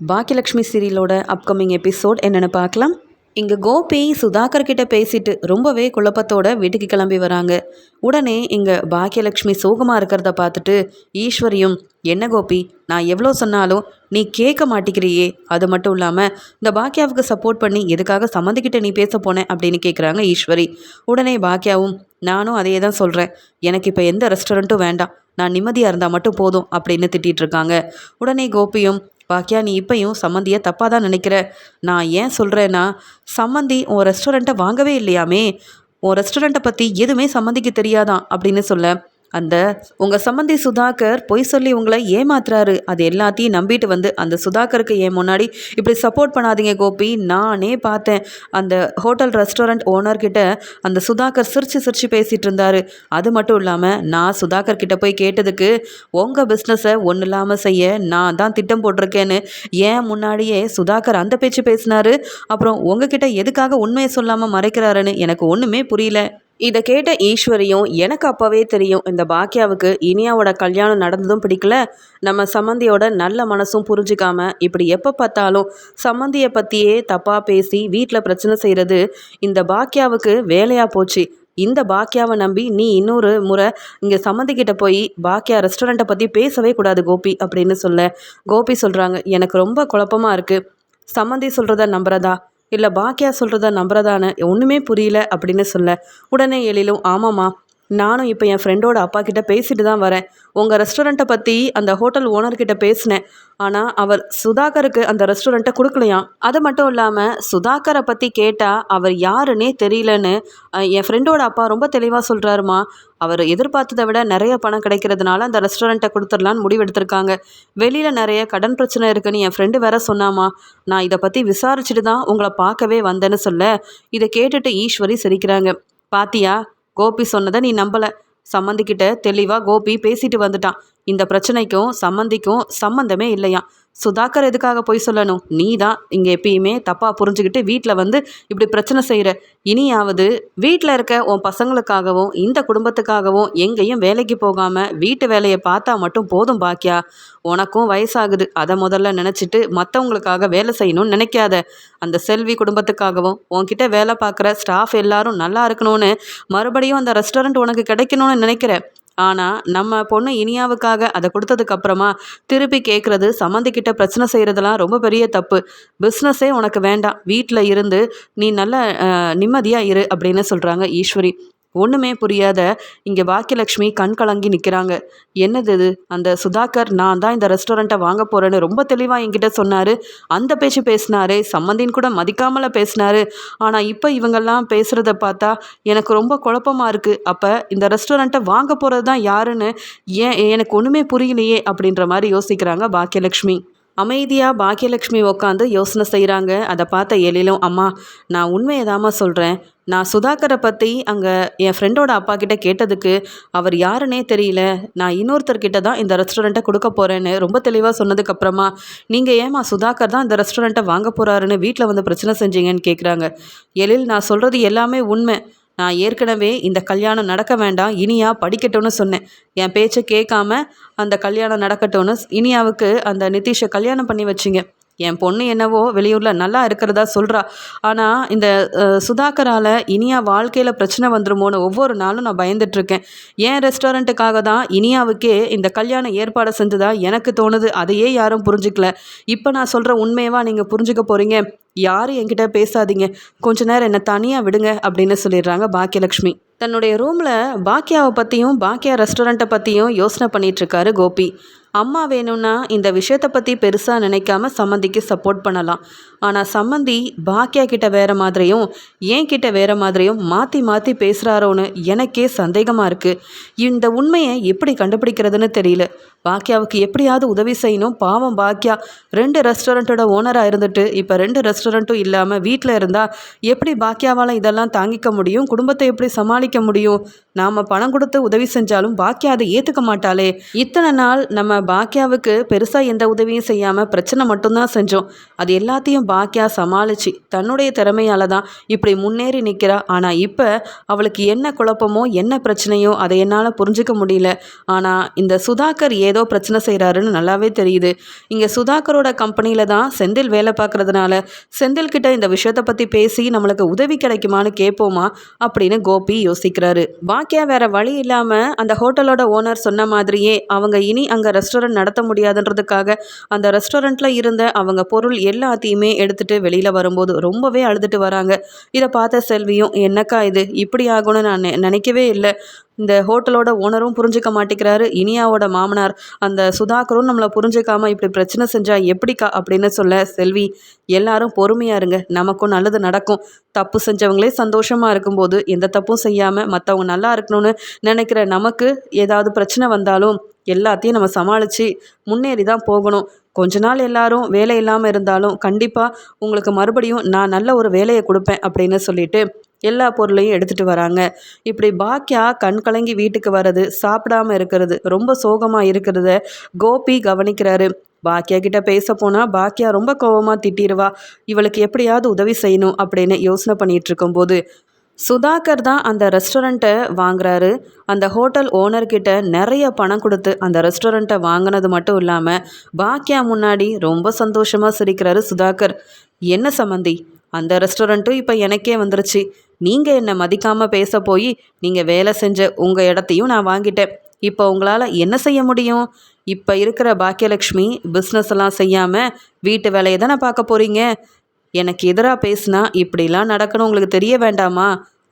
Bhagyalakshmi சீரியலோட upcoming episode என்னென்னு பார்க்கலாம். இங்கே கோபி சுதாகர் கிட்ட பேசிட்டு ரொம்பவே குழப்பத்தோட வீட்டுக்கு கிளம்பி வராங்க. உடனே இங்கே பாக்கியலக்ஷ்மி சோகமாக இருக்கிறத பார்த்துட்டு ஈஸ்வரியும் என்ன கோபி நான் எவ்வளோ சொன்னாலும் நீ கேட்க மாட்டேங்கிறியே அது மட்டும் இல்லாமல் இந்த பாக்கியாவுக்கு சப்போர்ட் பண்ணி எதுக்காக சம்மந்திக்கிட்ட நீ பேச போனேன் அப்படின்னு கேட்குறாங்க ஈஸ்வரி. உடனே பாக்கியாவும் நானும் அதே தான் சொல்கிறேன் எனக்கு இப்போ எந்த ரெஸ்டாரண்ட்டும் வேண்டாம். நான் நிம்மதியாக இருந்தால் மட்டும் போதும் அப்படின்னு திட்டிகிட்டு இருக்காங்க. உடனே கோபியும் பாக்கியா நீ இப்பையும் சம்மந்தியை தப்பாக தான் நினைக்கிற. நான் ஏன் சொல்கிறேன்னா சம்மந்தி உன் ரெஸ்டாரண்ட்டை வாங்கவே இல்லையாமே. உன் ரெஸ்டாரண்ட்டை பற்றி எதுவுமே சம்மந்திக்கு தெரியாதான் அப்படின்னு சொல்ல. அந்த உங்கள் சம்மந்தி சுதாகர் பொய் சொல்லி உங்களை ஏமாத்துறாரு. அது எல்லாத்தையும் நம்பிட்டு வந்து அந்த சுதாகருக்கு ஏன் முன்னாடி இப்படி சப்போர்ட் பண்ணாதீங்க கோபி. நானே பார்த்தேன். அந்த ஹோட்டல் ரெஸ்டாரண்ட் ஓனர்கிட்ட அந்த சுதாகர் சிரிச்சு சிரிச்சு பேசிகிட்டு இருந்தாரு. அது மட்டும் இல்லாமல் நான் சுதாகர் கிட்ட போய் கேட்டதுக்கு உங்கள் பிஸ்னஸை ஒன்றும் இல்லாமல் செய்ய நான் தான் திட்டம் போட்டிருக்கேன்னு ஏன் முன்னாடியே சுதாகர் அந்த பேச்சு பேசினாரு. அப்புறம் உங்ககிட்ட எதுக்காக உண்மையை சொல்லாமல் மறைக்கிறாருன்னு எனக்கு ஒன்றுமே புரியல. இதை கேட்ட ஈஸ்வரியும் எனக்கு அப்போவே தெரியும் இந்த பாக்கியாவுக்கு இனியாவோட கல்யாணம் நடந்ததும் பிடிக்கல. நம்ம சம்மந்தியோட நல்ல மனசும் புரிஞ்சுக்காம இப்படி எப்போ பார்த்தாலும் சம்மந்தியை பற்றியே தப்பாக பேசி வீட்டில் பிரச்சனை செய்கிறது இந்த பாக்கியாவுக்கு வேலையாக போச்சு. இந்த பாக்கியாவை நம்பி நீ இன்னொரு முறை இங்கே சம்மந்திக்கிட்ட போய் பாக்கியா ரெஸ்டாரண்ட்டை பற்றி பேசவே கூடாது கோபி அப்படின்னு சொல்ல கோபி சொல்கிறாங்க எனக்கு ரொம்ப குழப்பமாக இருக்குது சம்மந்தி சொல்கிறத நம்புறதா? இல்லை பாக்கியா சொல்கிறத நம்புறதான்னு ஒன்றுமே புரியல அப்படின்னு சொல்ல. உடனே எழிலும் ஆமாம்மா நானும் இப்போ என் ஃப்ரெண்டோட அப்பா கிட்ட பேசிட்டு தான் வரேன். உங்கள் ரெஸ்டாரண்ட்டை பற்றி அந்த ஹோட்டல் ஓனர்கிட்ட பேசினேன். ஆனால் அவர் சுதாகருக்கு அந்த ரெஸ்டாரண்ட்டை கொடுக்கலையாம். அது மட்டும் இல்லாமல் சுதாகரை பற்றி கேட்டால் அவர் யாருன்னே தெரியலன்னு என் ஃப்ரெண்டோட அப்பா ரொம்ப தெளிவாக சொல்கிறாருமா அவர் எதிர்பார்த்ததை விட நிறைய பணம் கிடைக்கிறதுனால அந்த ரெஸ்டாரண்ட்டை கொடுத்துடலான்னு முடிவெடுத்திருக்காங்க. வெளியில் நிறைய கடன் பிரச்சனை இருக்குன்னு என் ஃப்ரெண்டு வேற சொன்னாமா. நான் இதை பற்றி விசாரிச்சுட்டு தான் உங்களை பார்க்கவே வந்தேன்னு சொல்ல இதை கேட்டுட்டு ஈஸ்வரி சிரிக்கிறாங்க. பாத்தியா? கோபி சொன்னதை நீ நம்பலை. சம்மந்திக்கிட்ட தெளிவாக கோபி பேசிட்டு வந்துட்டான். இந்த பிரச்சனைக்கும் சம்மந்திக்கும் சம்மந்தமே இல்லையாம். சுதாகர் எதுக்காக போய் சொல்லணும்? நீ தான் இங்கே எப்பயுமே தப்பாக புரிஞ்சுக்கிட்டு வீட்டில் வந்து இப்படி பிரச்சனை செய்கிற இனியாவது வீட்டில் இருக்க உன் பசங்களுக்காகவும் இந்த குடும்பத்துக்காகவும் எங்கேயும் வேலைக்கு போகாமல் வீட்டு வேலையை பார்த்தா மட்டும் போதும் பாக்கியா? உனக்கும் வயசாகுது. அதை முதல்ல நினச்சிட்டு மற்றவங்களுக்காக வேலை செய்யணும்னு நினைக்காத. அந்த செல்வி குடும்பத்துக்காகவும் உன்கிட்ட வேலை பார்க்குற ஸ்டாஃப் எல்லாரும் நல்லா இருக்கணும்னு மறுபடியும் அந்த ரெஸ்டாரண்ட் உனக்கு கிடைக்கணும்னு நினைக்கிற. ஆனால் நம்ம பொண்ணு இனியாவுக்காக அதை கொடுத்ததுக்கப்புறமா திருப்பி கேட்குறது சம்மந்திக்கிட்ட பிரச்சனை செய்கிறதெல்லாம் ரொம்ப பெரிய தப்பு. பிஸ்னஸே உனக்கு வேண்டாம். வீட்டில் இருந்து நீ நல்ல நிம்மதியாக இரு அப்படின்னு சொல்கிறாங்க ஈஸ்வரி. ஒன்றுமே புரியாத இங்கே பாக்கியலக்ஷ்மி கண் கலங்கி நிற்கிறாங்க என்னது இது? அந்த சுதாகர் நான் தான் இந்த ரெஸ்டாரண்ட்டை வாங்க போகிறேன்னு ரொம்ப தெளிவாக என்கிட்ட சொன்னார். அந்த பேச்சு பேசினாரு. சம்மந்தின்னு கூட மதிக்காமல பேசினாரு. ஆனால் இப்போ இவங்கெல்லாம் பேசுகிறத பார்த்தா எனக்கு ரொம்ப குழப்பமாக இருக்குது அப்போ இந்த ரெஸ்டாரண்ட்டை வாங்க போகிறது தான் யாருன்னு ஏன் எனக்கு ஒன்றுமே புரியலையே அப்படின்ற மாதிரி யோசிக்கிறாங்க பாக்கியலக்ஷ்மி. அமைதியாக பாக்கியலட்சுமி உட்காந்து யோசனை செய்கிறாங்க அதை பார்த்த எழிலும் அம்மா நான் உண்மையை தாம்மா சொல்கிறேன் நான் சுதாகரை பற்றி அங்கே என் ஃப்ரெண்டோட அப்பா கிட்ட கேட்டதுக்கு அவர் யாருன்னே தெரியல. நான் இன்னொருத்தர்கிட்ட தான் இந்த ரெஸ்டாரண்ட்டை கொடுக்க போகிறேன்னு ரொம்ப தெளிவாக சொன்னதுக்கப்புறமா நீங்கள் ஏமா சுதாகர் தான் இந்த ரெஸ்டாரண்ட்டை வாங்க போகிறாருன்னு வீட்டில் வந்து பிரச்சனை செஞ்சீங்கன்னு கேட்குறாங்க எழில் நான் சொல்கிறது எல்லாமே உண்மை. நான் ஏற்கனவே இந்த கல்யாணம் நடக்க வேண்டாம் இனியா படிக்கட்டும்னு சொன்னேன். என் பேச்சை கேட்காம அந்த கல்யாணம் நடக்கட்டும்னு இனியாவுக்கு அந்த நிதிஷை கல்யாணம் பண்ணி வச்சிங்க. என் பொண்ணு என்னவோ வெளியூரில் நல்லா இருக்கிறதா சொல்கிறா ஆனால் இந்த சுதாகரால் இனியா வாழ்க்கையில் பிரச்சனை வந்துருமோன்னு ஒவ்வொரு நாளும் நான் பயந்துட்டுருக்கேன் என் ரெஸ்டாரண்ட்டுக்காக தான் இனியாவுக்கே இந்த கல்யாணம் ஏற்பாடு செஞ்சதா எனக்கு தோணுது. அதையே யாரும் புரிஞ்சுக்கல. இப்போ நான் சொல்கிற உண்மையவா நீங்கள் புரிஞ்சுக்க போகிறீங்க யாரும் என்கிட்ட பேசாதீங்க. கொஞ்ச நேரம் என்னை தனியாக விடுங்க அப்படின்னு சொல்லிடுறாங்க பாக்கியலக்ஷ்மி. தன்னுடைய ரூமில் பாக்கியாவை பற்றியும் பாக்கியா ரெஸ்டாரண்ட்டை பற்றியும் யோசனை பண்ணிகிட்ருக்காரு கோபி. அம்மா வேணும்னா இந்த விஷயத்தை பற்றி பெருசாக நினைக்காம சம்மந்திக்கு சப்போர்ட் பண்ணலாம். ஆனால் சம்மந்தி பாக்கியா கிட்ட வேற மாதிரியும் ஏன் கிட்ட வேற மாதிரியும் மாற்றி மாற்றி பேசுகிறாரோன்னு எனக்கே சந்தேகமாக இருக்குது இந்த உண்மையை எப்படி கண்டுபிடிக்கிறதுன்னு தெரியல. பாக்கியாவுக்கு எப்படியாவது உதவி செய்யணும். பாவம் பாக்கியா ரெண்டு ரெஸ்டாரண்ட்டோட ஓனராக இருந்துட்டு இப்போ ரெண்டு ரெஸ்டாரண்ட்டும் இல்லாமல் வீட்டில் இருந்தால் எப்படி பாக்கியாவால் இதெல்லாம் தாங்கிக்க முடியும்? குடும்பத்தை எப்படி சமாளிக்க முடியும்? நாம் பணம் கொடுத்து உதவி செஞ்சாலும் பாக்கியா அதை ஏற்றுக்க மாட்டாளே. இத்தனை நாள் நம்ம பாக்கியாவுக்கு பெருசாக எந்த உதவியும் செய்யாமல் பிரச்சனை மட்டும்தான் செஞ்சோம். அது எல்லாத்தையும் பாக்கியா சமாளித்து தன்னுடைய திறமையால் தான் இப்படி முன்னேறி நிற்கிறா ஆனால் இப்போ அவளுக்கு என்ன குழப்பமோ என்ன பிரச்சனையோ அதை என்னால் புரிஞ்சுக்க முடியல. ஆனால் இந்த சுதாகர் ஏதோ பிரச்சனை செய்கிறாருன்னு நல்லாவே தெரியுது. இங்கே சுதாகரோட கம்பெனியில் தான் செந்தில் வேலை பார்க்குறதுனால செந்தில் கிட்ட இந்த விஷயத்தை பற்றி பேசி நம்மளுக்கு உதவி கிடைக்குமான்னு கேட்போமா அப்படின்னு கோபி யோசிக்கிறாரு. பாக்கியா வேற வழி இல்லாமல் அந்த ஹோட்டலோட ஓனர் சொன்ன மாதிரியே அவங்க இனி அங்கே ரெஸ்டாரண்ட் நடத்த முடியாதுன்றதுக்காக அந்த ரெஸ்டாரண்ட்டில் இருந்த அவங்க பொருள் எல்லாத்தையுமே எடுத்துட்டு வெளியில் வரும்போது ரொம்பவே அழுதுட்டு வராங்க. இதை பார்த்த செல்வியும் என்னக்கா இது? இப்படி ஆகும்னு நான் நெ- நினைக்கவே இல்லை. இந்த ஹோட்டலோட ஓனரும் புரிஞ்சுக்க மாட்டேங்கிறாரு. இனியாவோட மாமனார் அந்த சுதாகரும் நம்மளை புரிஞ்சுக்காம இப்படி பிரச்சனை செஞ்சா எப்படிக்கா அப்படின்னு சொல்ல செல்வி எல்லாரும் பொறுமையா இருங்க. நமக்கும் நல்லது நடக்கும். தப்பு செஞ்சவங்களே சந்தோஷமா இருக்கும்போது எந்த தப்பும் செய்யாம மற்றவங்க நல்லா இருக்கணும்னு நினைக்கிற நமக்கு ஏதாவது பிரச்சனை வந்தாலும் எல்லாத்தையும் நம்ம சமாளித்து முன்னேறி தான் போகணும். கொஞ்ச நாள் எல்லாரும் வேலை இல்லாமல் இருந்தாலும் கண்டிப்பாக உங்களுக்கு மறுபடியும் நான் நல்ல ஒரு வேலையை கொடுப்பேன் அப்படின்னு சொல்லிட்டு எல்லா பொருளையும் எடுத்துகிட்டு வராங்க. இப்படி பாக்கியா கண் கலங்கி வீட்டுக்கு வர்றது சாப்பிடாம இருக்கிறது ரொம்ப சோகமாக இருக்கிறத கோபி கவனிக்கிறாரு. பாக்கியா கிட்ட பேச போனால் பாக்கியா ரொம்ப கோவமாக திட்டிடுவா. இவளுக்கு எப்படியாவது உதவி செய்யணும் அப்படின்னு யோசனை பண்ணிட்டு இருக்கும்போது சுதாகர் தான் அந்த ரெஸ்டாரண்ட்டை வாங்குறாரு. அந்த ஹோட்டல் ஓனர்கிட்ட நிறைய பணம் கொடுத்து அந்த ரெஸ்டாரண்ட்டை வாங்கினது மட்டும் இல்லாமல் பாக்கியா முன்னாடி ரொம்ப சந்தோஷமாக சிரிக்கிறாரு சுதாகர். என்ன சம்மந்தி அந்த ரெஸ்டாரண்ட்டும் இப்போ எனக்கே வந்துருச்சு. நீங்கள் என்னை மதிக்காமல் பேச போய் நீங்கள் வேலை செஞ்ச உங்கள் இடத்தையும் நான் வாங்கிட்டேன். இப்போ உங்களால் என்ன செய்ய முடியும்? இப்போ இருக்கிற பாக்கியலக்ஷ்மி பிஸ்னஸ் எல்லாம் செய்யாமல் வீட்டு வேலையை தானே பார்க்க போகிறீங்க எனக்கு எதிராக பேசுனா இப்படிலாம் நடக்கணும் உங்களுக்கு தெரிய வேண்டாமா?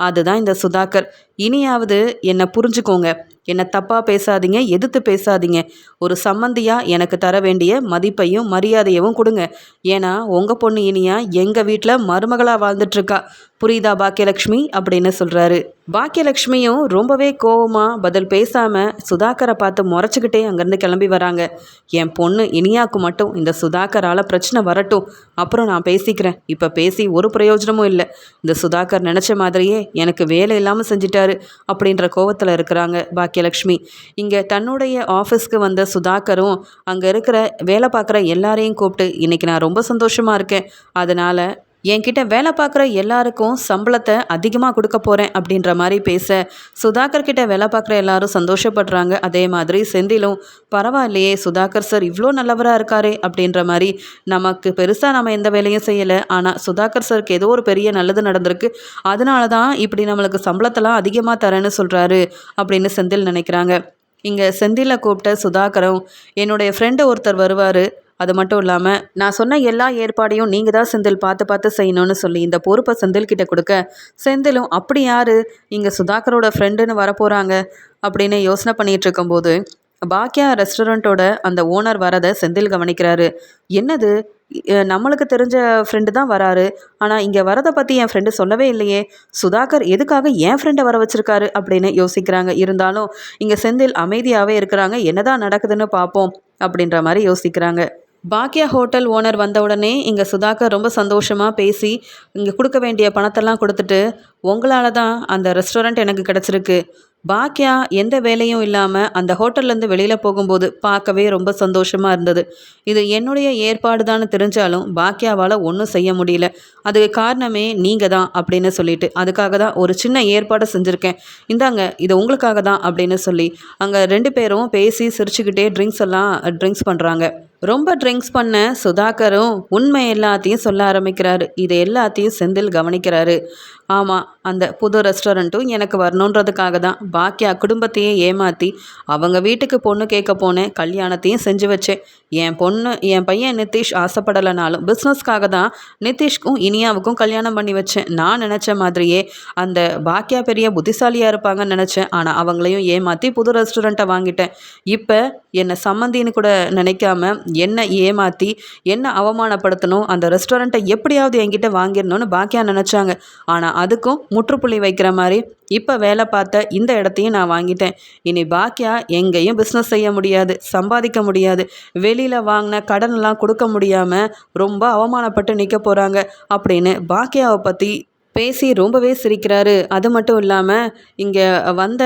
அதுதான் இந்த சுதாகர். இனியாவது என்னை புரிஞ்சுக்கோங்க. என்னை தப்பாக பேசாதீங்க எதிர்த்து பேசாதீங்க. ஒரு சம்மந்தியாக எனக்கு தர வேண்டிய மதிப்பையும் மரியாதையவும் கொடுங்க. ஏன்னா உங்கள் பொண்ணு இனியா எங்கள் வீட்டில் மருமகளாக வாழ்ந்துட்டுருக்கா. புரியுதா பாக்கியலக்ஷ்மி? அப்படின்னு சொல்கிறாரு பாக்கியலக்ஷ்மியும் ரொம்பவே கோவமாக பதில் பேசாமல் சுதாகரை பார்த்து முறைச்சிக்கிட்டே அங்கேருந்து கிளம்பி வராங்க. என் பொண்ணு இனியாவுக்கு மட்டும் இந்த சுதாகரால் பிரச்சனை வரட்டும். அப்புறம் நான் பேசிக்கிறேன். இப்போ பேசி ஒரு பிரயோஜனமும் இல்லை. இந்த சுதாகர் நினச்ச மாதிரியே எனக்கு வேலை இல்லாமல் செஞ்சிட்டாரு. அப்படின்ற கோவத்தில் இருக்கிறாங்க பாக்கியலக்ஷ்மி. இங்கே தன்னுடைய ஆஃபீஸ்க்கு வந்த சுதாகரும் அங்கே இருக்கிற வேலை பார்க்குற எல்லாரையும் கூப்பிட்டு இன்னைக்கு நான் ரொம்ப சந்தோஷமாக இருக்கேன். அதனால் என்கிட்ட வேலை பார்க்குற எல்லாருக்கும் சம்பளத்தை அதிகமாக கொடுக்க போகிறேன் அப்படின்ற மாதிரி பேச சுதாகர் கிட்ட வேலை பார்க்குற எல்லாரும் சந்தோஷப்படுறாங்க. அதே மாதிரி செந்திலும் பரவாயில்லையே சுதாகர் சார் இவ்வளோ நல்லவராக இருக்காரே அப்படின்ற மாதிரி நமக்கு பெருசாக நம்ம எந்த வேலையும் செய்யலை. ஆனால் சுதாகர் சாருக்கு ஏதோ ஒரு பெரிய நல்லது நடந்திருக்கு. அதனால தான் இப்படி நம்மளுக்கு சம்பளத்தெல்லாம் அதிகமாக தரேன்னு சொல்கிறாரு அப்படின்னு செந்தில் நினைக்கிறாங்க. இங்கே செந்திலை கூப்பிட்ட சுதாகரும் என்னுடைய ஃப்ரெண்டு ஒருத்தர் வருவார். அது மட்டும் இல்லாமல் நான் சொன்ன எல்லா ஏற்பாடையும் நீங்கள் தான் செந்தில் பார்த்து பார்த்து செய்யணும்னு சொல்லி இந்த பொறுப்பை செந்தில் கிட்ட கொடுக்க செந்திலும் அப்படி யார்? இங்கே சுதாகரோட ஃப்ரெண்டுன்னு வரப்போகிறாங்க அப்படின்னு யோசனை பண்ணிகிட்டு இருக்கும்போது பாக்கியா ரெஸ்டாரண்ட்டோட அந்த ஓனர் வரதை செந்தில் கவனிக்கிறாரு. என்னது? நம்மளுக்கு தெரிஞ்ச ஃப்ரெண்டு தான் வராரு. ஆனால் இங்கே வரதை பற்றி என் ஃப்ரெண்டு சொல்லவே இல்லையே. சுதாகர் எதுக்காக என் ஃப்ரெண்டை வர வச்சுருக்காரு? அப்படின்னு யோசிக்கிறாங்க. இருந்தாலும் இங்கே செந்தில் அமைதியாகவே இருக்கிறாங்க. என்னதான் நடக்குதுன்னு பார்ப்போம் அப்படின்ற மாதிரி யோசிக்கிறாங்க. பாக்கியா ஹோட்டல் ஓனர் வந்த உடனே இங்கே சுதாகர் ரொம்ப சந்தோஷமாக பேசி இங்கே கொடுக்க வேண்டிய பணத்தெல்லாம் கொடுத்துட்டு உங்களால் தான் அந்த ரெஸ்டாரண்ட் எனக்கு கிடச்சிருக்கு. பாக்கியா எந்த வேலையும் இல்லாமல் அந்த ஹோட்டல்லேருந்து வெளியில் போகும்போது பார்க்கவே ரொம்ப சந்தோஷமாக இருந்தது. இது என்னுடைய ஏற்பாடு தான் தெரிஞ்சாலும் பாக்கியாவால் ஒன்றும் செய்ய முடியல. அதுக்கு காரணமே நீங்கள் தான் அப்படின்னு சொல்லிட்டு அதுக்காக தான் ஒரு சின்ன ஏற்பாடு செஞ்சுருக்கேன். இந்தாங்க இது உங்களுக்காக தான் அப்படின்னு சொல்லி அங்கே ரெண்டு பேரும் பேசி சிரிச்சுக்கிட்டே ட்ரிங்க்ஸ் எல்லாம் ட்ரிங்க்ஸ் பண்ணுறாங்க ரொம்ப ட்ரிங்க்ஸ் பண்ண சுதாகரும் உண்மை எல்லாத்தையும் சொல்ல ஆரம்பிக்கிறாரு. இது எல்லாத்தையும் செந்தில் கவனிக்கிறாரு. ஆமாம் அந்த புது ரெஸ்டாரண்ட்டும் எனக்கு வரணுன்றதுக்காக தான். பாக்கியா குடும்பத்தையே ஏமாற்றி அவங்க வீட்டுக்கு பொண்ணு கேட்க போனேன் கல்யாணத்தையும் செஞ்சு வச்சேன். என் பொண்ணு என் பையன் நிதிஷ் ஆசைப்படலைனாலும் பிஸ்னஸ்க்காக தான் நிதிஷ்க்கும் இனியாவுக்கும் கல்யாணம் பண்ணி வச்சேன். நான் நினச்ச மாதிரியே அந்த பாக்கியா பெரிய புத்திசாலியாக இருப்பாங்கன்னு நினச்சேன். ஆனால் அவங்களையும் ஏமாற்றி புது ரெஸ்டாரண்ட்டை வாங்கிட்டேன். இப்போ என்னை சம்மந்தின்னு கூட நினைக்காம என்னை ஏமாற்றி என்ன அவமானப்படுத்தணும் அந்த ரெஸ்டாரண்ட்டை எப்படியாவது என்கிட்ட வாங்கிடணும்னு பாக்கியா நினச்சாங்க. ஆனால் அதுக்கும் முற்றுப்புள்ளி வைக்கிற மாதிரி இப்போ வேலை பார்த்த இந்த இடத்தையும் நான் வாங்கிட்டேன். இனி பாக்கியா எங்கேயும் பிஸ்னஸ் செய்ய முடியாது சம்பாதிக்க முடியாது. வெளியில் வாங்கின கடன்லாம் கொடுக்க முடியாமல் ரொம்ப அவமானப்பட்டு நிற்க போகிறாங்க அப்படின்னு பாக்கியாவை பற்றி பேசி ரொம்பவே சிரிக்கிறாரு. அது மட்டும் இல்லாமல் இங்கே வந்த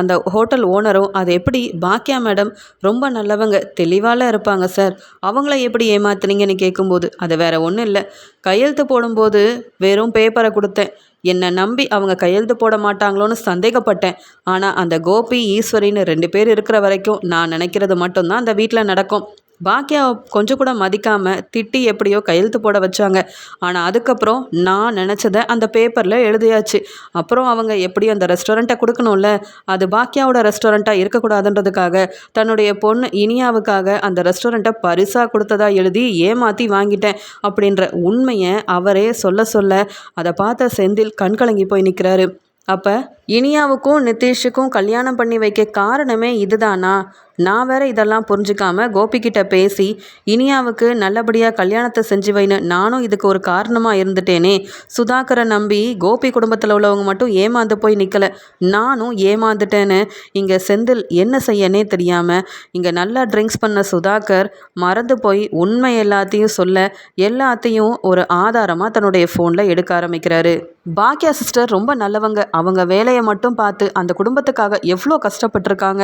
அந்த ஹோட்டல் ஓனரும் அது எப்படி பாக்கியா மேடம்? ரொம்ப நல்லவங்க தெளிவால இருப்பாங்க சார். அவங்கள எப்படி ஏமாத்துனீங்கன்னு கேட்கும்போது அது வேற ஒன்றும் இல்லை. கையெழுத்து போடும்போது வெறும் பேப்பரை கொடுத்தேன். என்னை நம்பி அவங்க கையெழுத்து போட மாட்டாங்களோன்னு சந்தேகப்பட்டேன். ஆனால் அந்த கோபி ஈஸ்வரின்னு ரெண்டு பேர் இருக்கிற வரைக்கும் நான் நினைக்கிறது மட்டும்தான் அந்த வீட்டில் நடக்கும். பாக்கியா கொஞ்சம் கூட மதிக்காமல் திட்டி எப்படியோ கையெழுத்து போட வச்சாங்க. ஆனால் அதுக்கப்புறம் நான் நினச்சதை அந்த பேப்பரில் எழுதியாச்சு. அப்புறம் அவங்க எப்படி அந்த ரெஸ்டாரண்ட்டை கொடுக்கணும்ல? அது பாக்கியாவோட ரெஸ்டாரண்ட்டாக இருக்கக்கூடாதுன்றதுக்காக தன்னுடைய பொண்ணு இனியாவுக்காக அந்த ரெஸ்டாரண்ட்டை பரிசாக கொடுத்ததா எழுதி ஏமாற்றி வாங்கிட்டேன் அப்படின்ற உண்மையை அவரே சொல்ல சொல்ல அதை பார்த்த செந்தில் கண்கலங்கி போய் நிற்கிறாரு அப்போ இனியாவுக்கும் நிதிஷுக்கும் கல்யாணம் பண்ணி வைக்க காரணமே இதுதானா? நான் வேற இதெல்லாம் புரிஞ்சுக்காம கோபிக்கிட்ட பேசி இனியாவுக்கு நல்லபடியாக கல்யாணத்தை செஞ்சு வைன்னு நானும் இதுக்கு ஒரு காரணமாக இருந்துட்டேனே. சுதாகரை நம்பி கோபி குடும்பத்தில் உள்ளவங்க மட்டும் ஏமாந்து போய் நிற்கல நானும் ஏமாந்துட்டேன்னு இங்கே செந்தில் என்ன செய்யனே தெரியாமல் இங்கே நல்லா ட்ரிங்க்ஸ் பண்ண சுதாகர் மறந்து போய் உண்மை எல்லாத்தையும் சொல்ல எல்லாத்தையும் ஒரு ஆதாரமாக தன்னுடைய ஃபோனில் எடுக்க ஆரம்பிக்கிறாரு. பாக்கியா சிஸ்டர் ரொம்ப நல்லவங்க. அவங்க வேலையை மட்டும் பார்த்து அந்த குடும்பத்துக்காக எவ்வளோ கஷ்டப்பட்டிருக்காங்க?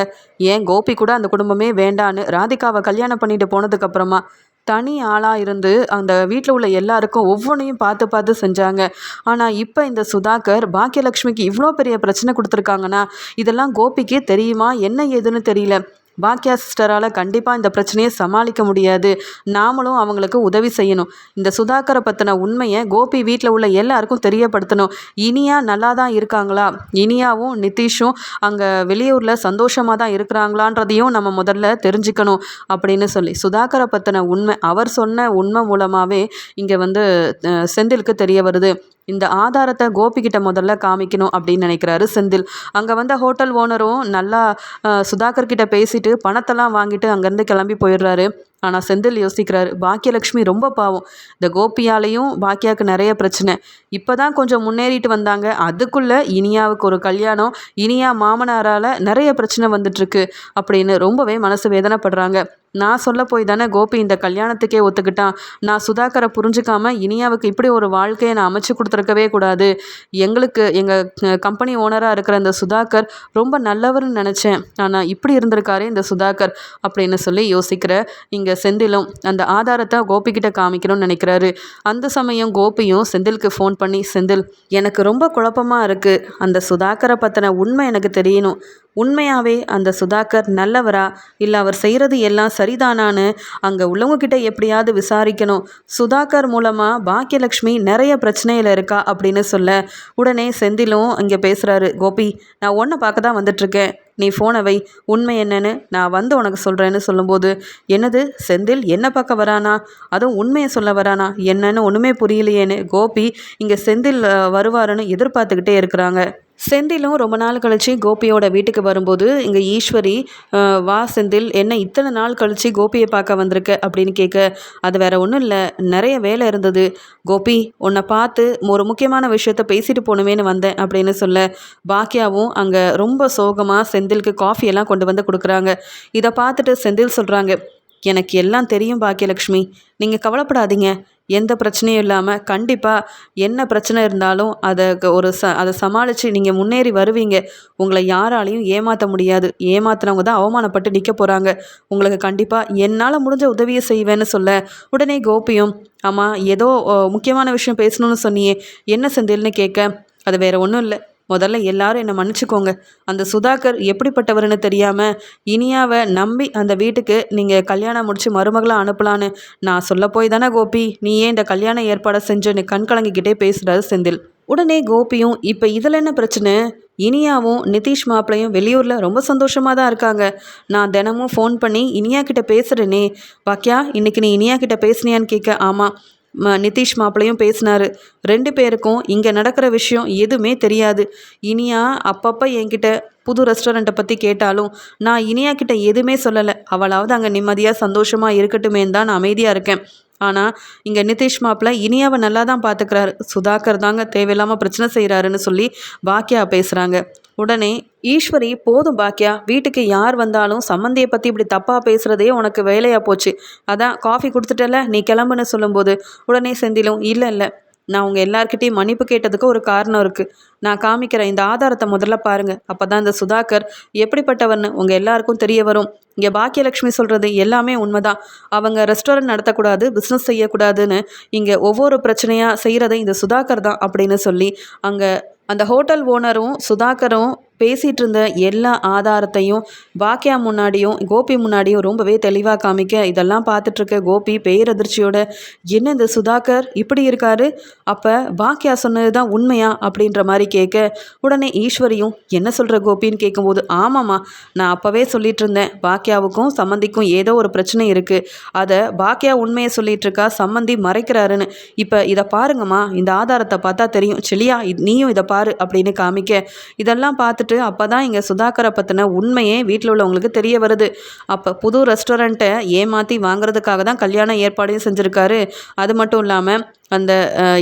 ஏன் கோபி கூட அந்த குடும்பமே வேண்டான்னு ராதிகாவை கல்யாணம் பண்ணிட்டு போனதுக்கப்புறமா தனி ஆளாக இருந்து அந்த வீட்டில் உள்ள எல்லாருக்கும் ஒவ்வொன்றையும் பார்த்து பார்த்து செஞ்சாங்க. ஆனால் இப்போ இந்த சுதாகர் பாக்கியலட்சுமிக்கு இவ்வளோ பெரிய பிரச்சனை கொடுத்துருக்காங்கன்னா இதெல்லாம் கோபிக்கு தெரியுமா? என்ன ஏதுன்னு தெரியல. பாக்கியா சிஸ்டரால் கண்டிப்பாக இந்த பிரச்சனையை சமாளிக்க முடியாது. நாமளும் அவங்களுக்கு உதவி செய்யணும். இந்த சுதாகரை பற்றின உண்மையை கோபி வீட்டில் உள்ள எல்லாருக்கும் தெரியப்படுத்தணும். இனியா நல்லா தான் இருக்காங்களா? இனியாவும் நிதிஷும் அங்கே வெளியூரில் சந்தோஷமாக தான் இருக்கிறாங்களான்றதையும் நம்ம முதல்ல தெரிஞ்சுக்கணும் அப்படின்னு சொல்லி சுதாகரை பற்றின உண்மை அவர் சொன்ன உண்மை மூலமாகவே இங்கே வந்து செந்திலுக்கு தெரிய வருது. இந்த ஆதாரத்தை கோபிக்கிட்ட முதல்ல காமிக்கணும் அப்படின்னு நினைக்கிறாரு செந்தில். அங்கே வந்த ஹோட்டல் ஓனரும் நல்லா சுதாகர் கிட்ட பேசிட்டு பணத்தெல்லாம் வாங்கிட்டு அங்கேருந்து கிளம்பி போயிடுறாரு. ஆனால் செந்தில் யோசிக்கிறாரு பாக்கியலட்சுமி ரொம்ப பாவம். இந்த கோபியாலையும் பாக்கியாவுக்கு நிறைய பிரச்சனை. இப்போ தான் கொஞ்சம் முன்னேறிட்டு வந்தாங்க. அதுக்குள்ளே இனியாவுக்கு ஒரு கல்யாணம். இனியா மாமனாரால் நிறைய பிரச்சனை வந்துட்டுருக்கு அப்படின்னு ரொம்பவே மனசு வேதனைப்படுறாங்க. நான் சொல்ல போய் தானே கோபி இந்த கல்யாணத்துக்கே ஒத்துக்கிட்டான் நான் சுதாகரை புரிஞ்சுக்காம இனியாவுக்கு இப்படி ஒரு வாழ்க்கையை நான் அமைச்சு கொடுத்துருக்கவே கூடாது. எங்களுக்கு எங்கள் கம்பெனி ஓனராக இருக்கிற இந்த சுதாகர் ரொம்ப நல்லவர்னு நினச்சேன். ஆனால் இப்படி இருந்திருக்காரே இந்த சுதாகர் அப்படின்னு சொல்லி யோசிக்கிற இங்கே செந்திலும் அந்த ஆதாரத்தை கோபிக்கிட்ட காமிக்கணும்னு நினைக்கிறாரு. அந்த சமயம் கோபியும் செந்திலுக்கு ஃபோன் பண்ணி செந்தில் எனக்கு ரொம்ப குழப்பமாக இருக்குது அந்த சுதாகரை பற்றின உண்மை எனக்கு தெரியணும். உண்மையாகவே அந்த சுதாகர் நல்லவரா? இல்லை அவர் செய்கிறது எல்லாம் சரிதானான்னு அங்கே உள்ளவங்கக்கிட்ட எப்படியாவது விசாரிக்கணும். சுதாகர் மூலமாக பாக்கியலக்ஷ்மி நிறைய பிரச்சனையில் இருக்கா அப்படின்னு சொல்ல உடனே செந்திலும் இங்கே பேசுகிறாரு கோபி நான் ஒன்றை பார்க்க தான் வந்துட்டுருக்கேன். நீ ஃபோனை வை. உண்மை என்னன்னு நான் வந்து உனக்கு சொல்கிறேன்னு சொல்லும்போது என்னது? செந்தில் என்ன பார்க்க வரானா? அதுவும் உண்மையை சொல்ல வரானா? என்னன்னு ஒன்றுமே புரியலையேன்னு. கோபி இங்கே செந்தில் வருவாருன்னு எதிர்பார்த்துக்கிட்டே இருக்கிறாங்க. செந்திலும் ரொம்ப நாள் கழிச்சு கோபியோட வீட்டுக்கு வரும்போது இங்கே ஈஸ்வரி வா செந்தில் என்ன இத்தனை நாள் கழிச்சு கோபியை பார்க்க வந்திருக்க? அப்படின்னு கேட்க அது வேற ஒன்றும் இல்லை நிறைய வேலை இருந்தது. கோபி உன்னை பார்த்து ஒரு முக்கியமான விஷயத்த பேசிட்டு போகணுமேனு வந்தேன் அப்படின்னு சொல்ல பாக்கியாவும் அங்கே ரொம்ப சோகமாக செந்திலுக்கு காஃபி எல்லாம் கொண்டு வந்து கொடுக்குறாங்க. இதை பார்த்துட்டு செந்தில் சொல்கிறாங்க எனக்கு எல்லாம் தெரியும் பாக்கியலக்ஷ்மி. நீங்கள் கவலைப்படாதீங்க. எந்த பிரச்சனையும் இல்லாமல் கண்டிப்பாக என்ன பிரச்சனை இருந்தாலும் அதை க- ஒரு ச அதை சமாளித்து நீங்கள் முன்னேறி வருவீங்க. உங்களை யாராலையும் ஏமாற்ற முடியாது. ஏமாத்துனவங்க தான் அவமானப்பட்டு நிற்க போகிறாங்க உங்களுக்கு கண்டிப்பாக என்னால் முடிஞ்ச உதவியை செய்வேன்னு சொல்ல உடனே கோபியும் ஆமாம் ஏதோ முக்கியமான விஷயம் பேசணும்னு சொன்னியே என்ன செந்தில்னு கேட்க அது வேற ஒன்றும் இல்லை. முதல்ல எல்லாரும் என்னை மன்னிச்சுக்கோங்க. அந்த சுதாகர் எப்படிப்பட்டவர்னு தெரியாமல் இனியாவை நம்பி அந்த வீட்டுக்கு நீங்கள் கல்யாணம் முடிச்சு மருமகளாக அனுப்பலான்னு நான் சொல்ல போய் தானே கோபி. நீ ஏன் இந்த கல்யாண ஏற்பாடை செஞ்சுன்னு கண் கலங்கிக்கிட்டே பேசுகிறாரு செந்தில். உடனே கோபியும் இப்போ இதில் என்ன பிரச்சனை? இனியாவும் நிதிஷ் மாப்பிளையும் வெளியூரில் ரொம்ப சந்தோஷமாக தான் இருக்காங்க. நான் தினமும் ஃபோன் பண்ணி இனியா கிட்ட பேசுகிறேனே வாக்கியா இன்னைக்கு நீ இனியா கிட்ட பேசுனியான்னு கேட்க ஆமாம் நிதிஷ் மாப்பிளையும் பேசினார். ரெண்டு பேருக்கும் இங்கே நடக்கிற விஷயம் எதுவுமே தெரியாது. இனியா அப்பப்போ என்கிட்ட புது ரெஸ்டாரண்ட்டை பற்றி கேட்டாலும் நான் இனியா கிட்ட எதுவுமே சொல்லலை. அவளாவது அங்கே நிம்மதியாக சந்தோஷமாக இருக்கட்டுமேன்னு தான் நான் அமைதியாக இருக்கேன். ஆனால் இங்கே நிதிஷ் மாப்பிள்ள இனியாவை நல்லா தான் பார்த்துக்கிறாரு சுதாகர் தாங்க தேவையில்லாமல் பிரச்சனை செய்கிறாருன்னு சொல்லி பாக்கியா பேசுகிறாங்க உடனே ஈஸ்வரி போதும் பாக்கியா வீட்டுக்கு யார் வந்தாலும் சம்மந்தியை பற்றி இப்படி தப்பாக பேசுகிறதே உனக்கு வேலையாக போச்சு. அதான் காஃபி கொடுத்துட்டல நீ கிளம்புன்னு சொல்லும்போது. உடனே செந்திலும் இல்லை இல்லை. நான் உங்கள் எல்லார்கிட்டையும் மன்னிப்பு கேட்டதுக்கு ஒரு காரணம் இருக்குது நான் காமிக்கிறேன் இந்த ஆதாரத்தை முதல்ல பாருங்கள் அப்போ தான் இந்த சுதாகர் எப்படிப்பட்டவர்னு உங்கள் எல்லாருக்கும் தெரிய வரும். இங்கே பாக்கியலட்சுமி சொல்கிறது எல்லாமே உண்மைதான். அவங்க ரெஸ்டாரண்ட் நடத்தக்கூடாது பிஸ்னஸ் செய்யக்கூடாதுன்னு இங்கே ஒவ்வொரு பிரச்சனையாக செய்கிறதை இந்த சுதாகர் தான் அப்படின்னு சொல்லி அங்கே அந்த ஹோட்டல் ஓனரும் சுதாகரும் பேசிகிட்டு இருந்த எல்லா ஆதாரத்தையும் பாக்கியா முன்னாடியும் கோபி முன்னாடியும் ரொம்பவே தெளிவாக காமிக்க இதெல்லாம் பார்த்துட்ருக்க கோபி பேரதிர்ச்சியோட என்ன இந்த சுதாகர் இப்படி இருக்காரு? அப்போ பாக்கியா சொன்னது தான் உண்மையா? அப்படின்ற மாதிரி கேட்க உடனே ஈஸ்வரியும் என்ன சொல்கிற கோபின்னு கேட்கும்போது ஆமாம்மா நான் அப்போவே சொல்லிட்டு இருந்தேன் பாக்கியாவுக்கும் சம்மந்திக்கும் ஏதோ ஒரு பிரச்சனை இருக்குது அதை பாக்கியா உண்மையை சொல்லிட்டு இருக்கா சம்மந்தி மறைக்கிறாருன்னு. இப்போ இதை பாருங்கம்மா இந்த ஆதாரத்தை பார்த்தா தெரியும். செலியா நீயும் இதை பாரு அப்படின்னு காமிக்க இதெல்லாம் பார்த்துட்டு அப்போ தான் இங்கே சுதாகரை பற்றின உண்மையே வீட்டில் உள்ளவங்களுக்கு தெரிய வருது. அப்போ புது ரெஸ்டாரண்ட்டை ஏமாற்றி வாங்குறதுக்காக தான் கல்யாண ஏற்பாடையும் செஞ்சுருக்காரு. அது மட்டும் இல்லாமல் அந்த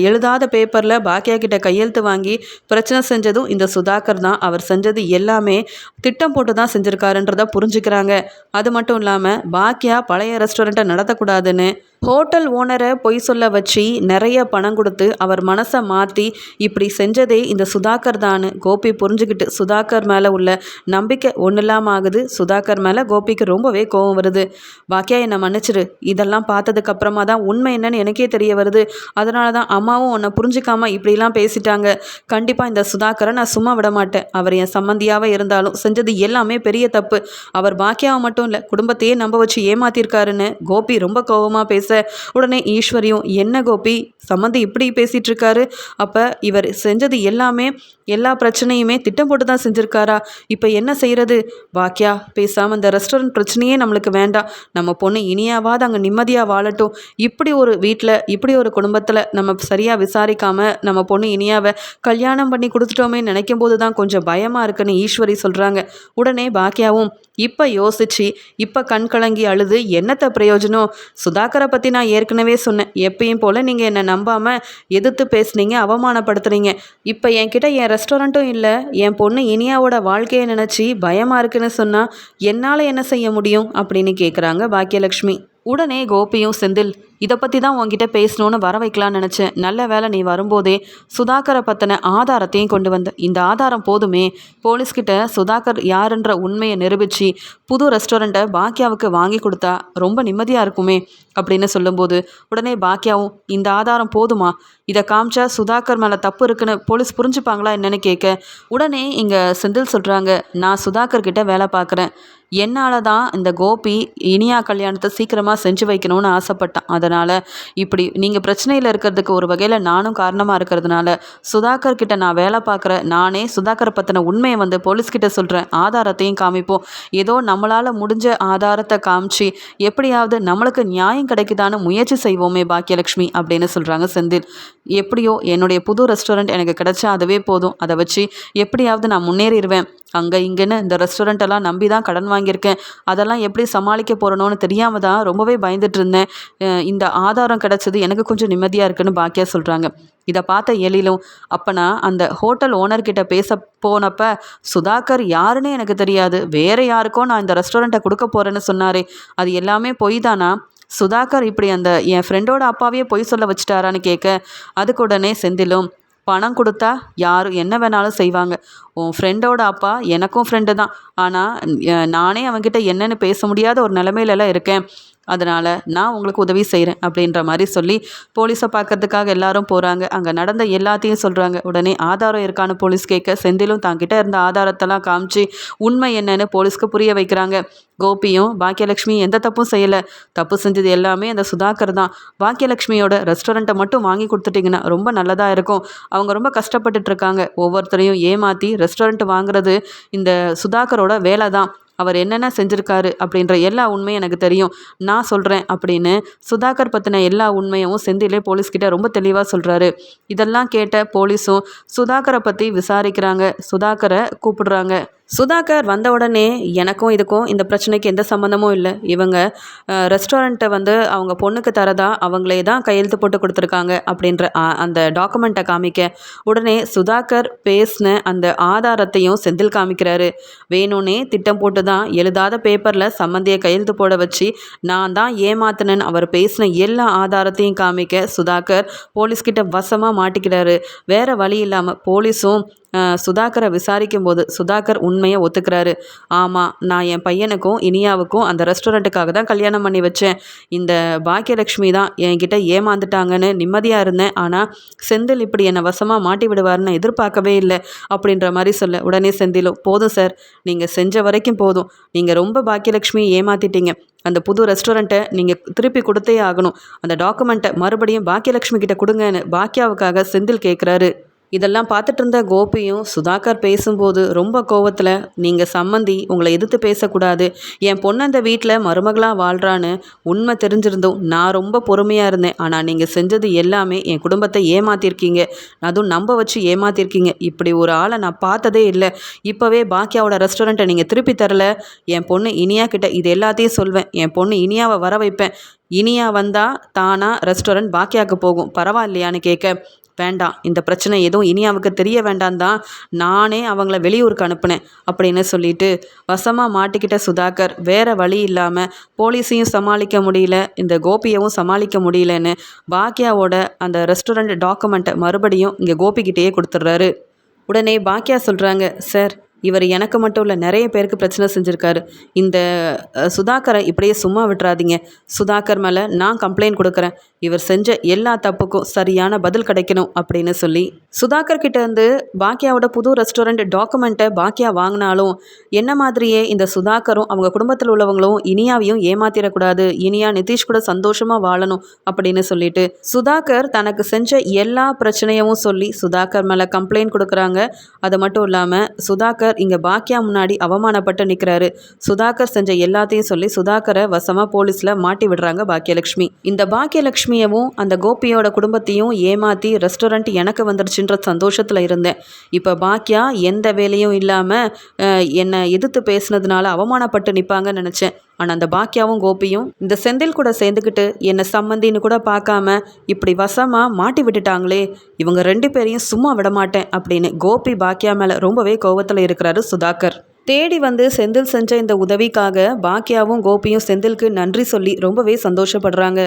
எழுதாத பேப்பரில் பாக்கியா கிட்ட கையெழுத்து வாங்கி பிரச்சனை செஞ்சதும் இந்த சுதாகர் தான். அவர் செஞ்சது எல்லாமே திட்டம் போட்டு தான் செஞ்சுருக்காருன்றதை புரிஞ்சுக்கிறாங்க. அது மட்டும் இல்லாமல் பாக்கியா பழைய ரெஸ்டாரண்ட்டை நடத்தக்கூடாதுன்னு ஹோட்டல் ஓனரை பொய் சொல்ல வச்சு நிறைய பணம் கொடுத்து அவர் மனசை மாற்றி இப்படி செஞ்சதே இந்த சுதாகர் தான். கோபி புரிஞ்சுக்கிட்டு சுதாகர் மேலே உள்ள நம்பிக்கை ஒன்றும் இல்லாமல் ஆகுது. சுதாகர் மேலே கோபிக்கு ரொம்பவே கோவம் வருது. பாக்கியா என்னை மன்னிச்சிரு. இதெல்லாம் பார்த்ததுக்கு அப்புறமா தான் உண்மை என்னன்னு எனக்கே தெரிய வருது. அதனால தான் அம்மாவும் உன்னை புரிஞ்சிக்காமல் இப்படிலாம் பேசிட்டாங்க. கண்டிப்பாக இந்த சுதாகரை நான் சும்மா விட மாட்டேன். அவர் என் சம்மந்தியாகவே இருந்தாலும் செஞ்சது எல்லாமே பெரிய தப்பு. அவர் பாக்கியாவை மட்டும் இல்லை குடும்பத்தையே நம்ப வச்சு ஏமாத்திருக்காருன்னு கோபி ரொம்ப கோவமாக பேசு உடனே ஈஸ்வரியும் என்ன கோபி? சம்மந்தி இப்படி பேசிட்டு இருக்காரு அப்போ இவர் செஞ்சது எல்லாமே எல்லா பிரச்சனையுமே திட்டம் போட்டு தான் செஞ்சுருக்காரா? இப்போ என்ன செய்கிறது வாக்கியா பேசாமல் இந்த ரெஸ்டாரண்ட் பிரச்சனையே நம்மளுக்கு வேண்டாம். நம்ம பொண்ணு இனியாவது அங்கே நிம்மதியாக வாழட்டும். இப்படி ஒரு வீட்டில் இப்படி ஒரு குடும்பத்தில் நம்ம சரியாக விசாரிக்காமல் நம்ம பொண்ணு இனியாவை கல்யாணம் பண்ணி கொடுத்துட்டோமே நினைக்கும் போது தான் கொஞ்சம் பயமாக இருக்குன்னு ஈஸ்வரி சொல்கிறாங்க உடனே பாக்கியாவும் இப்போ யோசிச்சு இப்போ கண் கலங்கி அழுது என்னத்த பிரயோஜனம்? சுதாகரை பற்றி பற்றி நான் ஏற்கனவே சொன்னேன். எப்பயும் போல் நீங்கள் என்னை நம்பாமல் எதிர்த்து பேசுனீங்க அவமானப்படுத்துறீங்க. இப்போ என்கிட்ட என் ரெஸ்டாரண்ட்டும் இல்லை. என் பொண்ணு இனியாவோட வாழ்க்கையை நினச்சி பயமாக இருக்குன்னு சொன்னால் என்னால் என்ன செய்ய முடியும்? அப்படின்னு கேட்குறாங்க பாக்கியலக்ஷ்மி. உடனே கோபியும் செந்தில் இதை பற்றி தான் உங்ககிட்ட பேசணும்னு வர வைக்கலான்னு நினச்சேன். நல்ல வேலை நீ வரும்போதே சுதாகரை பற்றின ஆதாரத்தையும் கொண்டு வந்த. இந்த ஆதாரம் போதுமே. போலீஸ்கிட்ட சுதாகர் யாருன்ற உண்மையை நிரூபித்து புது ரெஸ்டாரண்ட்டை பாக்கியாவுக்கு வாங்கி கொடுத்தா ரொம்ப நிம்மதியாக இருக்குமே அப்படின்னு சொல்லும்போது உடனே பாக்கியாவும் இந்த ஆதாரம் போதுமா? இதை காமிச்சா சுதாகர் மேலே தப்பு இருக்குன்னு போலீஸ் புரிஞ்சுப்பாங்களா என்னன்னு கேட்க உடனே இங்கே செந்தில் சொல்கிறாங்க நான் சுதாகர் கிட்ட வேலை பார்க்குறேன் என்னால் தான் இந்த கோபி இனியா கல்யாணத்தை சீக்கிரமாக செஞ்சு வைக்கணும்னு ஆசைப்பட்டான். அதனால் இப்படி நீங்கள் பிரச்சனையில் இருக்கிறதுக்கு ஒரு வகையில் நானும் காரணமாக இருக்கிறதுனால சுதாகர் கிட்ட நான் வேலை பார்க்குற நானே சுதாகரை பற்றின உண்மையை வந்து போலீஸ்கிட்ட சொல்கிறேன் ஆதாரத்தையும் காமிப்போம். ஏதோ நம்மளால் முடிஞ்ச ஆதாரத்தை காமிச்சு எப்படியாவது நம்மளுக்கு நியாயம் கிடைக்குதான்னு முயற்சி செய்வோமே பாக்கியலட்சுமி அப்படின்னு சொல்கிறாங்க செந்தில். எப்படியோ என்னுடைய புது ரெஸ்டாரண்ட் எனக்கு கிடைச்சா அதுவே போதும். அதை வச்சு எப்படியாவது நான் முன்னேறிடுவேன். அங்கே இங்கேன்னு இந்த ரெஸ்டாரண்ட்டெல்லாம் நம்பி தான் கடன் வாங்கியிருக்கேன். அதெல்லாம் எப்படி சமாளிக்க போகிறனோன்னு தெரியாமல் தான் ரொம்பவே பயந்துட்டு இருந்தேன் இந்த ஆதாரம் கிடச்சது எனக்கு கொஞ்சம் நிம்மதியாக இருக்குன்னு பாக்கியா சொல்கிறாங்க இதை பார்த்த எழிலும் அப்பனா அந்த ஹோட்டல் ஓனர்கிட்ட பேச போனப்ப சுதாகர் யாருன்னு எனக்கு தெரியாது. வேற யாருக்கோ நான் இந்த ரெஸ்டாரண்ட்டை கொடுக்க போகிறேன்னு சொன்னாரே. அது எல்லாமே பொய் தானா? சுதாகர் இப்படி அந்த என் ஃப்ரெண்டோட அப்பாவையே பொய் சொல்ல வச்சுட்டாரான்னு கேட்க அதுக்கு உடனே செந்திலும் பணம் கொடுத்தா யாரும் என்ன வேணாலும் செய்வாங்க. உன் ஃப்ரெண்டோட அப்பா எனக்கும் ஃப்ரெண்டு தான். ஆனால் நானே அவன்கிட்ட என்னென்னு பேச முடியாத ஒரு நிலமையிலலாம் இருக்கேன். அதனால் நான் உங்களுக்கு உதவி செய்கிறேன் அப்படின்ற மாதிரி சொல்லி போலீஸை பார்க்கறதுக்காக எல்லாரும் போகிறாங்க அங்கே நடந்த எல்லாத்தையும் சொல்கிறாங்க உடனே ஆதாரம் இருக்கான்னு போலீஸ் கேட்க செந்திலும் தாங்கிட்ட இருந்த ஆதாரத்தெல்லாம் காமிச்சு உண்மை என்னன்னு போலீஸ்க்கு புரிய வைக்கிறாங்க. கோபியும் பாக்கியலட்சுமி எந்த தப்பும் செய்யலை. தப்பு செஞ்சது எல்லாமே அந்த சுதாகர் தான். பாக்கியலட்சுமியோட ரெஸ்டாரண்ட்டை மட்டும் வாங்கி கொடுத்துட்டிங்கன்னா ரொம்ப நல்லதாக இருக்கும். அவங்க ரொம்ப கஷ்டப்பட்டுட்ருக்காங்க ஒவ்வொருத்தரையும் ஏமாற்றி ரெஸ்டாரண்ட் வாங்குறது இந்த சுதாகரோட வேலை தான் அவர் என்னென்ன செஞ்சுருக்காரு அப்படின்ற எல்லா உண்மையும் எனக்கு தெரியும். நான் சொல்கிறேன் அப்படின்னு சுதாகர் பற்றின எல்லா உண்மையும் செந்திலே போலீஸ்கிட்ட ரொம்ப தெளிவாக சொல்கிறாரு இதெல்லாம் கேட்ட போலீஸும் சுதாகரை பற்றி விசாரிக்கிறாங்க. சுதாகரை கூப்பிடுறாங்க. சுதாகர் வந்த உடனே எனக்கும் இதுக்கும் இந்த பிரச்சனைக்கு எந்த சம்மந்தமும் இல்லை. இவங்க ரெஸ்டாரண்ட்டை வந்து அவங்க பொண்ணுக்கு தரதா அவங்களே தான் கையெழுத்து போட்டு கொடுத்துருக்காங்க அப்படின்ற அந்த டாக்குமெண்ட்டை காமிக்க உடனே சுதாகர் பேசின அந்த ஆதாரத்தையும் செந்தில் காமிக்கிறாரு. வேணும்னே திட்டம் போட்டு தான் எழுதாத பேப்பரில் சம்மந்தியை கையெழுத்து போட வச்சு நான் தான் ஏமாத்தினேன்னு அவர் பேசின எல்லா ஆதாரத்தையும் காமிக்க சுதாகர் போலீஸ்கிட்ட வசமாக மாட்டிக்கிறாரு. வேற வழி இல்லாமல் போலீஸும் சுதாகரை விசாரிக்கும் போது சுதாகர் உண்மையை ஒத்துக்கிறாரு. ஆமாம் நான் என் பையனுக்கும் இனியாவுக்கும் அந்த ரெஸ்டாரண்ட்டுக்காக தான் கல்யாணம் பண்ணி வச்சேன். இந்த பாக்கியலட்சுமி தான் என்கிட்ட ஏமாந்துட்டாங்கன்னு நிம்மதியாக இருந்தேன். ஆனால் செந்தில் இப்படி என்னை வசமாக மாட்டி விடுவார்னு எதிர்பார்க்கவே இல்லை அப்படின்ற மாதிரி சொல்ல. உடனே செந்திலும் போதும் சார் நீங்கள் செஞ்ச வரைக்கும் போதும். நீங்கள் ரொம்ப பாக்கியலட்சுமியை ஏமாத்திட்டீங்க. அந்த புது ரெஸ்டாரண்ட்டை நீங்கள் திருப்பி கொடுத்தே ஆகணும். அந்த டாக்குமெண்ட்டை மறுபடியும் பாக்கியலட்சுமி கிட்ட கொடுங்கன்னு பாக்கியாவுக்காக செந்தில் கேட்குறாரு இதெல்லாம் பார்த்துட்டு இருந்த கோபியும் சுதாகர் பேசும்போது ரொம்ப கோவத்தில் நீங்கள் சம்மந்தி உங்களை எதிர்த்து பேசக்கூடாது. என் பொண்ணு அந்த வீட்டில் மருமகளாக வாழ்கிறான்னு உண்மை தெரிஞ்சிருந்தும் நான் ரொம்ப பொறுமையாக இருந்தேன். ஆனால் நீங்கள் செஞ்சது எல்லாமே என் குடும்பத்தை ஏமாத்திருக்கீங்க. அதுவும் நம்ப வச்சு ஏமாத்திருக்கீங்க. இப்படி ஒரு ஆளை நான் பார்த்ததே இல்லை. இப்போவே பாக்கியாவோட ரெஸ்டாரண்ட்டை நீங்கள் திருப்பி தரல. என் பொண்ணு இனியா கிட்ட இது எல்லாத்தையும் சொல்வேன். என் பொண்ணு இனியாவை வர வைப்பேன். இனியா வந்தால் தானாக ரெஸ்டாரண்ட் பாக்கியாவுக்கு போகும். பரவாயில்லையான்னு கேட்க வேண்டாம். இந்த பிரச்சனை எதுவும் இனியாவுக்கு தெரிய வேண்டாம் தான் நானே அவங்கள வெளியூருக்கு அனுப்புனேன் அப்படின்னு சொல்லிட்டு வசமாக மாட்டிக்கிட்ட சுதாகர் வேற வழி இல்லாமல் போலீஸையும் சமாளிக்க முடியல இந்த கோபியவும் சமாளிக்க முடியலன்னு பாக்கியாவோட அந்த ரெஸ்டாரண்ட் டாக்குமெண்ட்டை மறுபடியும் இங்கே கோபிக்கிட்டேயே கொடுத்துட்றாரு உடனே பாக்கியா சொல்கிறாங்க சார் இவர் எனக்கு மட்டும் இல்லை நிறைய பேருக்கு பிரச்சனை செஞ்சுருக்காரு. இந்த சுதாகரை இப்படியே சும்மா விட்டுறாதீங்க. சுதாகர் மேலே நான் கம்ப்ளைண்ட் கொடுக்குறேன். இவர் செஞ்ச எல்லா தப்புக்கும் சரியான பதில் கிடைக்கணும் அப்படின்னு சொல்லி சுதாகர் கிட்டேருந்து பாக்கியாவோட புது ரெஸ்டாரண்ட் டாக்குமெண்ட்டை பாக்கியா வாங்கினாலும் என்ன மாதிரியே இந்த சுதாகரும் அவங்க குடும்பத்தில் உள்ளவங்களும் இனியாவையும் ஏமாத்திடக்கூடாது. இனியா நிதிஷ் கூட சந்தோஷமாக வாழணும் அப்படின்னு சொல்லிட்டு சுதாகர் தனக்கு செஞ்ச எல்லா பிரச்சனையவும் சொல்லி சுதாகர் மேலே கம்ப்ளைண்ட் கொடுக்குறாங்க. அது மட்டும் இல்லாமல் சுதாகர் இங்கே பாக்கியா முன்னாடி அவமானப்பட்டு நிற்கிறாரு. சுதாகர் செஞ்ச எல்லாத்தையும் சொல்லி சுதாகரை வசமாக போலீஸில் மாட்டி விடுறாங்க பாக்கியலட்சுமி. இந்த பாக்கியலட்சுமியவும் அந்த கோபியோட குடும்பத்தையும் ஏமாற்றி ரெஸ்டாரண்ட் எனக்கு வந்துருச்சுன்ற சந்தோஷத்தில் இருந்தேன். இப்போ பாக்கியா எந்த வேலையும் இல்லாமல் என்னை எதிர்த்து பேசுனதுனால அவமானப்பட்டு நிற்பாங்கன்னு நினச்சேன். ஆனால் அந்த பாக்கியாவும் கோபியும் இந்த செந்தில் கூட சேர்ந்துக்கிட்டு என்னை சம்மந்தின்னு கூட பார்க்காம இப்படி வசமாக மாட்டி விட்டுட்டாங்களே இவங்க ரெண்டு பேரையும் சும்மா விட மாட்டேன் அப்படின்னு கோபி பாக்கியா மேலே ரொம்பவே கோபத்தில் இருக்கிறாரு சுதாகர். தேடி வந்து செந்தில் செஞ்ச இந்த உதவிக்காக பாக்கியாவும் கோபியும் செந்திலுக்கு நன்றி சொல்லி ரொம்பவே சந்தோஷப்படுறாங்க.